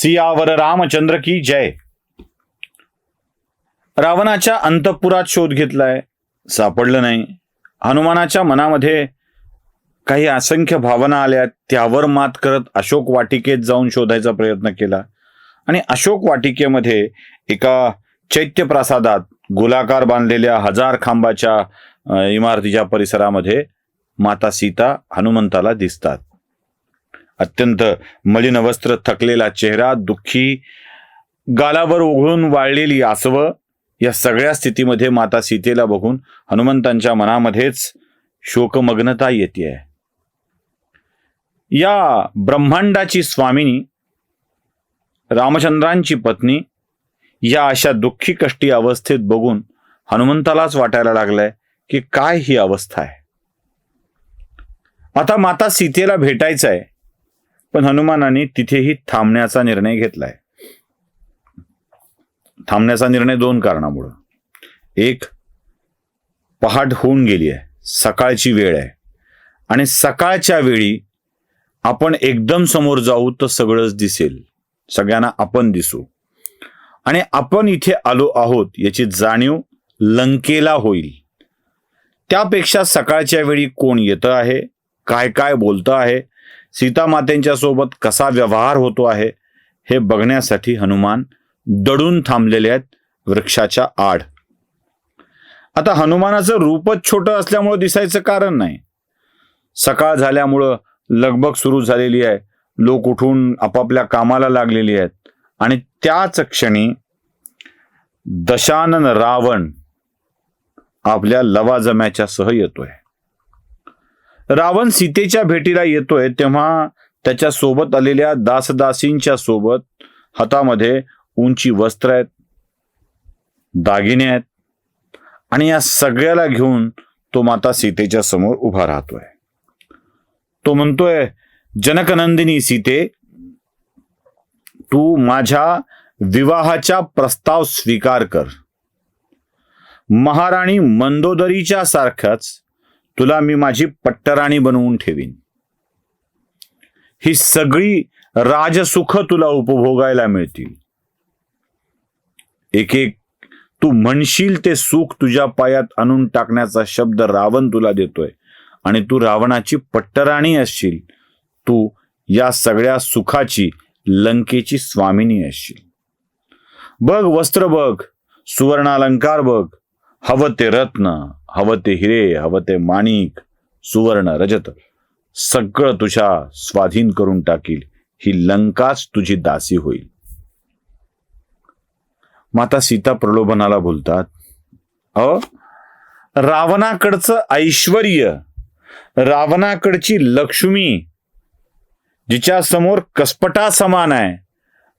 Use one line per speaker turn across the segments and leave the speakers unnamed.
सियावर रामचंद्र की जय. रावणाच्या अंतपुरात शोध घेतलाय. सापडलं नाही. हनुमानाच्या मनामध्ये काही असंख्य भावना आल्या. त्यावर मात करत अशोक वाटिकेत जाऊन शोधायचा प्रयत्न केला. आणि अशोक वाटिकेमध्ये एका चैत्य प्रासादात गोलाकार बांधलेल्या हजार खांबाच्या इमारतीच्या परिसरामध्ये माता सीता हनुमंताला दिसतात. अत्यंत मलिन वस्त्र थकलेला चेहरा दुःखी गालावर ओघळून वाळलेली आसव या सगळ्या स्थितीमध्ये माता सीतेला बघून हनुमंतांच्या मनामध्येच शोकमग्नता येते आहे या ब्रह्मांडाची स्वामिनी रामचंद्रांची पत्नी या अशा दुःखी कष्टी अवस्थेत बघून हनुमंतालाच वाटायला लागलंय की काय ही अवस्था आहे. आता माता सीतेला भेटायचं आहे पण हनुमानाने तिथेही थांबण्याचा निर्णय घेतलाय. थांबण्याचा निर्णय दोन कारणामुळं. एक पहाट होऊन गेली आहे. सकाळची वेळ आहे. आणि सकाळच्या वेळी आपण एकदम समोर जाऊ तर सगळंच दिसेल. सगळ्यांना आपण दिसू. आणि आपण इथे आलो आहोत याची जाणीव लंकेला होईल. त्यापेक्षा सकाळच्या वेळी कोण येतं आहे? काय काय बोलतं आहे? सीतामातेंच्या सोबत कसा व्यवहार होतो आहे हे बघण्यासाठी हनुमान दडून थांबलेले आहेत वृक्षाच्या आड. आता हनुमानाचं रूपच छोटं असल्यामुळं दिसायचं कारण नाही. सकाळ झाल्यामुळं लगबग सुरू झालेली आहे. लोक उठून आपापल्या कामाला लागलेली आहेत. आणि त्याच क्षणी दशानन रावण आपल्या लवाजम्याच्या सह येतोय. रावण सीतेच्या भेटीला येतोय तेव्हा त्याच्या सोबत आलेल्या दासदासींच्या सोबत हातामध्ये उंची वस्त्र आहेत दागिने आहेत आणि या सगळ्याला घेऊन तो माता सीतेच्या समोर उभा राहतोय. तो म्हणतोय जनकनंदिनी सीते तू माझ्या विवाहाचा प्रस्ताव स्वीकार कर. महाराणी मंदोदरीच्या सारख्याच तुला मी माझी पट्टराणी बनवून ठेवीन. ही सगळी राजसुख तुला उपभोगायला मिळतील. एक एक तू म्हणशील ते सुख तुझ्या पायात आणून टाकण्याचा शब्द रावण तुला देतोय आणि तू रावणाची पट्टराणी असशील. तू या सगळ्या सुखाची लंकेची स्वामिनी असशील. बघ वस्त्र बघ सुवर्णालंकार बघ हवं ते रत्न हवं ते हिरे हवं ते माणिक सुवर्ण रजत सगळं तुझ्या स्वाधीन करून टाकील. ही लंकाच तुझी दासी होईल. माता सीता प्रलोभनाला बोलतात अ रावणाकडचं ऐश्वर रावणाकडची लक्ष्मी जिच्या समोर कसपटा समान आहे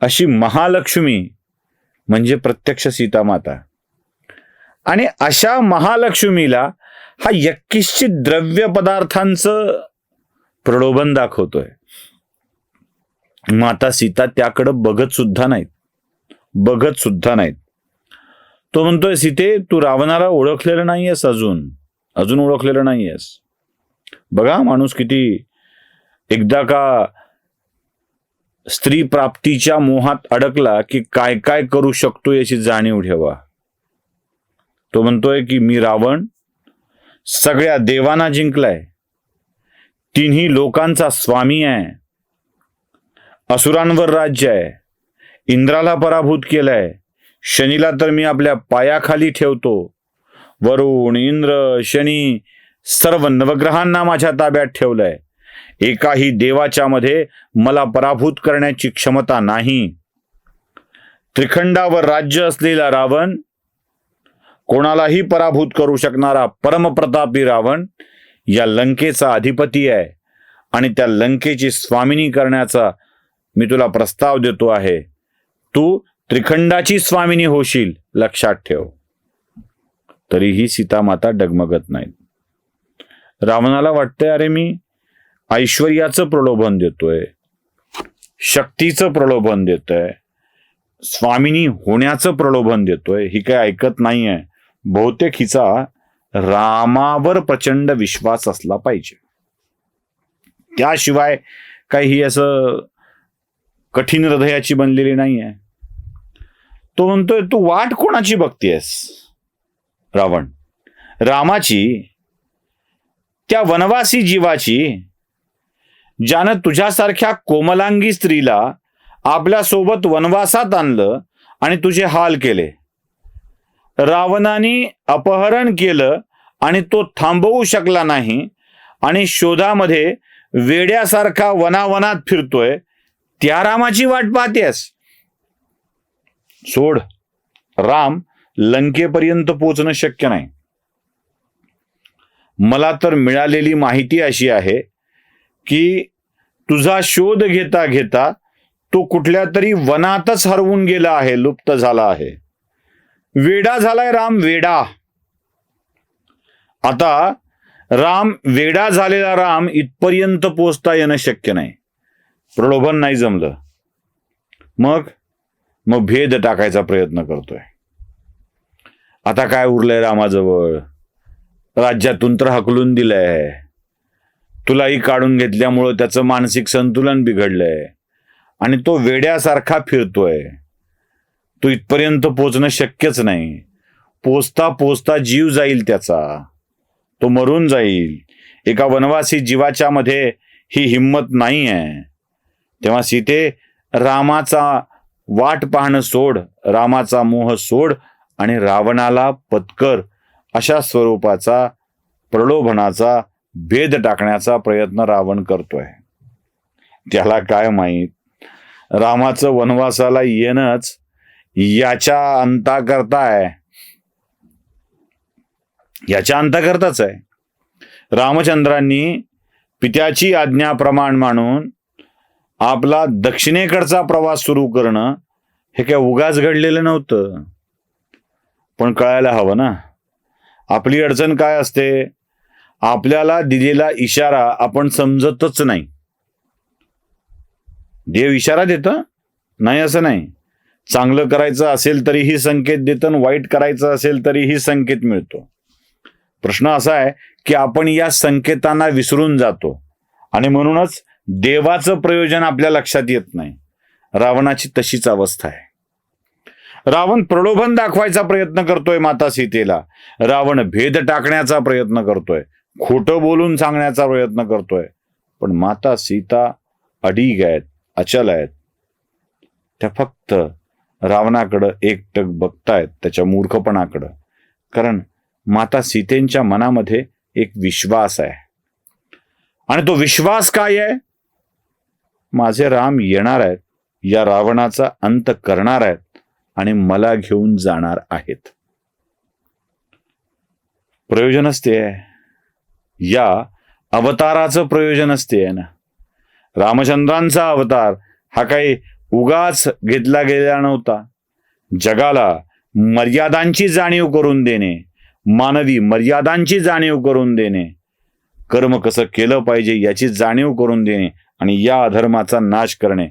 अशी महालक्ष्मी म्हणजे प्रत्यक्ष सीता माता. आणि अशा महालक्ष्मीला हा यक्किश्चित द्रव्य पदार्थांचं प्रलोभन दाखवतोय. माता सीता त्याकडं बघत सुद्धा नाहीत. बघत सुद्धा नाहीत. तो म्हणतोय सीते तू रावणाला ओळखलेलं नाहीयेस अजून. अजून ओळखलेलं नाहीयेस. बघा माणूस किती एकदा का स्त्री प्राप्तीच्या मोहात अडकला की काय काय करू शकतो याची जाणीव ठेवा. तो म्हणतोय की मी रावण सगळ्या देवांना जिंकलाय. तिन्ही लोकांचा स्वामी आहे. असुरांवर राज्य आहे. इंद्राला पराभूत केलंय. शनीला तर मी आपल्या पायाखाली ठेवतो. वरुण इंद्र शनी सर्व नवग्रहांना माझ्या ताब्यात ठेवलंय. एकाही देवाच्या मध्ये मला पराभूत करण्याची क्षमता नाही. त्रिखंडावर राज्य असलेला रावण कोणालाही पराभूत करू शकणारा परमप्रतापी रावण या लंकेचा अधिपती आहे. आणि त्या लंकेची स्वामिनी करण्याचा मी तुला प्रस्ताव देतो आहे. तू त्रिखंडाची स्वामिनी होशील लक्षात ठेव. तरीही सीतामाता डगमगत नाहीत. रावणाला वाटतंय अरे मी ऐश्वर्याचं प्रलोभन देतोय शक्तीचं प्रलोभन देतोय स्वामिनी होण्याचं प्रलोभन देतोय ही काय ऐकत नाहीये. बहुतेक हिचा रामावर प्रचंड विश्वास असला पाहिजे. त्याशिवाय काही ही असं कठीण हृदयाची बनलेली नाही आहे तो म्हणतोय तू वाट कोणाची बघतीयस? रावण. रामाची त्या वनवासी जीवाची ज्यानं तुझ्यासारख्या कोमलांगी स्त्रीला आपल्यासोबत वनवासात आणलं आणि तुझे हाल केले. रावणाने अपहरण केलं आणि तो थांबवू शकला नाही आणि शोधामध्ये वेड्यासारखा वनावनात फिरतोय. त्या रामाची वाट पाहतेस. सोड. राम लंकेपर्यंत पोचणं शक्य नाही. मला तर मिळालेली माहिती अशी आहे की तुझा शोध घेता घेता तो कुठल्या तरी वनातच हरवून गेला आहे लुप्त झाला आहे. वेडा झालाय राम वेडा. आता राम वेडा झालेला राम इथपर्यंत पोचता येणं शक्य नाही. प्रलोभन नाही जमलं. मग मग भेद टाकायचा प्रयत्न करतोय. आता काय उरलंय रामाजवळ? राज्यातून तर हकलून दिलंय. तुलाही काढून घेतल्यामुळं त्याचं मानसिक संतुलन बिघडलंय. आणि तो वेड्यासारखा फिरतोय. तो इथपर्यंत पोचणं शक्यच नाही. पोचता पोचता जीव जाईल त्याचा. तो मरून जाईल. एका वनवासी जीवाच्या मध्ये ही हिंमत नाही आहे. तेव्हा सीते रामाचा वाट पाहणं सोड रामाचा मोह सोड आणि रावणाला पत्कर अशा स्वरूपाचा प्रलोभनाचा भेद टाकण्याचा प्रयत्न रावण करतोय. त्याला काय माहीत? रामाचं वनवासाला येणंच याच्या अंता करताय याच्या अंताकरताच आहे. रामचंद्रांनी पित्याची आज्ञा प्रमाण मानून आपला दक्षिणेकडचा प्रवास सुरू करणं हे काय उगाच घडलेलं नव्हतं. पण कळायला हवं ना. आपली अडचण काय असते? आपल्याला दिलेला इशारा आपण समजतच नाही. देव इशारा देत? नाही असं नाही. चांगलं करायचं असेल तरीही संकेत देतं वाईट करायचं असेल तरीही संकेत मिळतो. प्रश्न असा आहे की आपण या संकेतांना विसरून जातो आणि म्हणूनच देवाचं प्रयोजन आपल्या लक्षात येत नाही. रावणाची तशीच अवस्था आहे. रावण प्रलोभन दाखवायचा प्रयत्न करतोय माता सीतेला. रावण भेद टाकण्याचा प्रयत्न करतोय. खोटं बोलून सांगण्याचा प्रयत्न करतोय. पण माता सीता अडीग आहेत अचल आहेत. त्या फक्त रावणाकडं एकटक बघतायत त्याच्या मूर्खपणाकडं. कारण माता सीतेंच्या मनामध्ये एक विश्वास आहे. आणि तो विश्वास काय आहे? माझे राम येणार आहेत या रावणाचा अंत करणार आहेत आणि मला घेऊन जाणार आहेत. प्रयोजन असते. या अवताराचं प्रयोजन असते. ना रामचंद्रांचा अवतार हा काही उगाच घेतला गेला नव्हता. जगाला मर्यादांची जाणीव करून देणे मानवी मर्यादांची जाणीव करून देणे. कर्म कसं केलं पाहिजे याची जाणीव करून देणे आणि या अधर्माचा नाश करणे.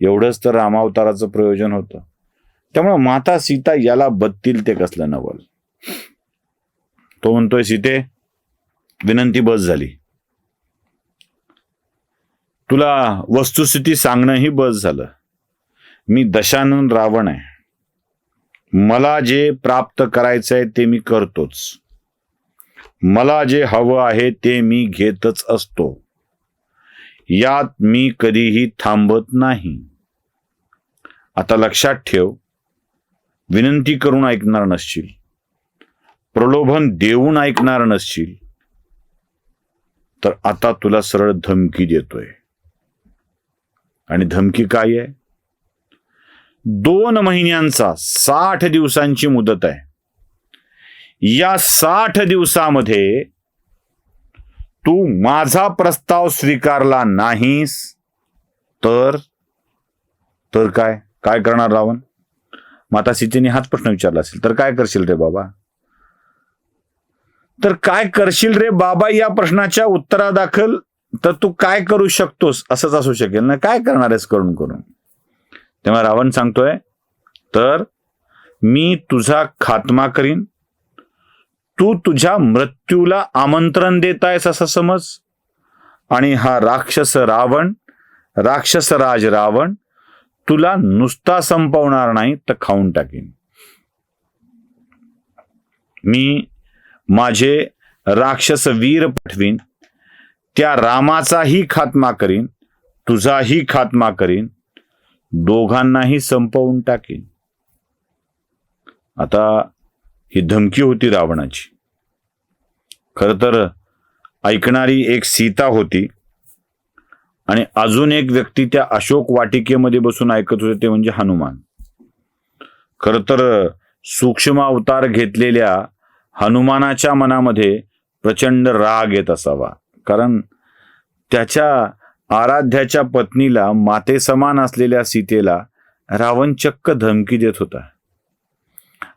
एवढंच तर रामावताराचं प्रयोजन होतं. त्यामुळे माता सीता याला बत्तील ते कसलं नवल. तो म्हणतोय सीते विनंती बस झाली. तुला वस्तुस्थिती सांगणंही बस झालं. मी दशानन रावण आहे. मला जे प्राप्त करायचं आहे ते मी करतोच. मला जे हवं आहे ते मी घेतच असतो. यात मी कधीही थांबत नाही. आता लक्षात ठेव. विनंती करून ऐकणार नसशील. प्रलोभन देऊन ऐकणार नसशील. तर आता तुला सरळ धमकी देतोय. आणि धमकी काय आहे? दोन महिन्यांचा साठ दिवसांची मुदत आहे. या साठ दिवसामध्ये तू माझा प्रस्ताव स्वीकारला नाहीस तर तर काय? काय करणार रावण? माता सीतेने हाच प्रश्न विचारला असेल तर काय करशील रे बाबा? तर काय करशील रे बाबा या प्रश्नाच्या उत्तरादाखल? तर तू काय करू शकतोस? असंच असू शकेल ना? काय करणार आहेस करून करून? तेव्हा रावण सांगतोय तर मी तुझा खात्मा करीन. तू तुझ्या मृत्यूला आमंत्रण देत आहेस असा समज. आणि हा राक्षस रावण राक्षस राज रावण तुला नुसता संपवणार नाही तर खाऊन टाकीन. मी माझे राक्षस वीर पाठवीन त्या रामाचाही खात्मा करीन तुझाही खात्मा करीन. दोघांनाही संपवून टाकेन. आता ही धमकी होती रावणाची. खर तर ऐकणारी एक सीता होती आणि अजून एक व्यक्ती त्या अशोक वाटिकेमध्ये बसून ऐकत होते ते म्हणजे हनुमान. खर तर सूक्ष्म अवतार घेतलेल्या हनुमानाच्या मनामध्ये प्रचंड राग येत असावा. कारण त्याच्या आराध्याच्या पत्नीला माते समान असलेल्या सीतेला रावण चक्क धमकी देत होता.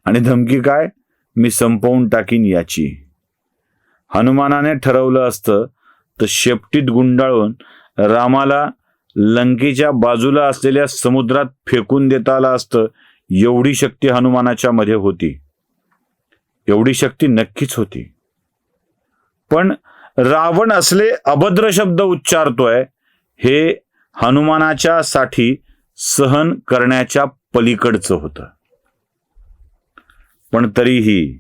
आणि धमकी काय? मी संपवून टाकीन याची. हनुमानाने ठरवलं असतं तर शेपटीत गुंडाळून रामाला लंकेच्या बाजूला असलेल्या समुद्रात फेकून देता आलं असतं एवढी शक्ती हनुमानाच्या मध्ये होती. एवढी शक्ती नक्कीच होती. पण रावण असले अभद्र शब्द उच्चारतोय हे हनुमानाच्या साठी सहन करण्याच्या पलीकडचं होतं. पण तरीही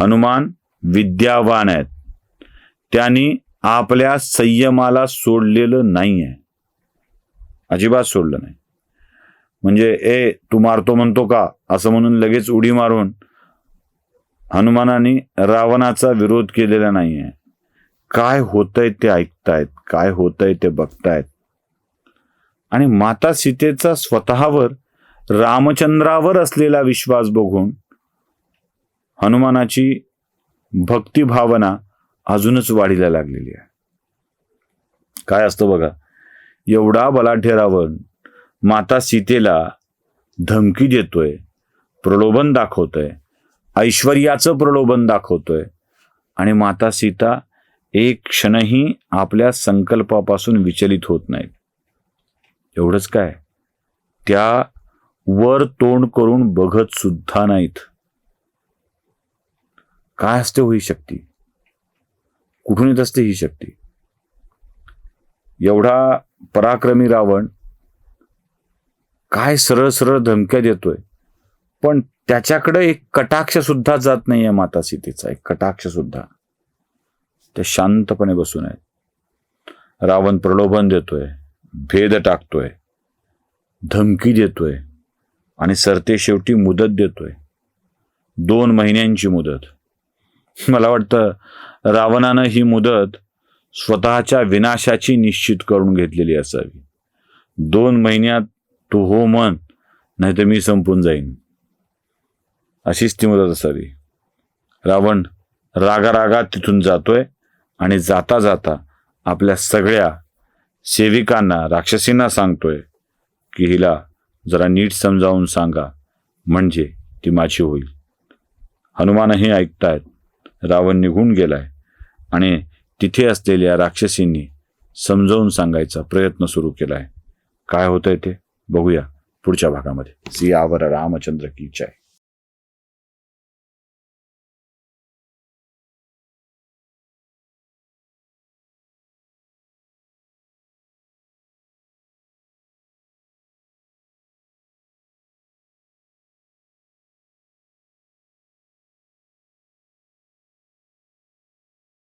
हनुमान विद्यावान आहेत. त्यांनी आपल्या संयमाला सोडलेलं नाही आहे अजिबात सोडलं नाही. म्हणजे ए तू मारतो म्हणतो का? असं म्हणून लगेच उडी मारून हनुमानाने रावणाचा विरोध केलेला नाही आहे काय होतंय ते ऐकतायत काय होतंय ते बघतायत. आणि माता सीतेचा स्वतःवर रामचंद्रावर असलेला विश्वास बघून हनुमानाची भक्तिभावना अजूनच वाढीला लागलेली आहे. काय असतं बघा एवढा बलाढ्य रावण माता सीतेला धमकी देतोय प्रलोभन दाखवतोय ऐश्वर्याचं प्रलोभन दाखवतोय आणि माता सीता एक क्षणही आपल्या संकल्पापासून विचलित होत नाहीत. एवढंच काय? त्या वर तोंड करून बघत सुद्धा नाहीत. काय असते हो ही शक्ती? कुठून येत असते ही शक्ती? एवढा पराक्रमी रावण काय सरळ सरळ धमक्या देतोय? पण त्याच्याकडे एक कटाक्ष सुद्धा जात नाहीये माता सीतेचा एक कटाक्ष सुद्धा. ते शांतपणे बसून आहेत. रावण प्रलोभन देतोय भेद टाकतोय धमकी देतोय आणि सरते शेवटी मुदत देतोय. दोन महिन्यांची मुदत. मला वाटतं रावणानं ही मुदत स्वतःच्या विनाशाची निश्चित करून घेतलेली असावी. दोन महिन्यात तू हो म्हण नाही तर मी संपून जाईन. अशीच ती मुदत असावी. रावण रागारागात तिथून जातोय आणि जाता जाता आपल्या सगळ्या सेविकांना राक्षसींना सांगतोय की हिला जरा नीट समजावून सांगा म्हणजे ती माझी होईल. हनुमानही ऐकतायत रावण निघून गेलाय आणि तिथे असलेल्या राक्षसींनी समजावून सांगायचा प्रयत्न सुरू केलाय. काय होतंय ते बघूया पुढच्या भागामध्ये. सियावर रामचंद्र की जय.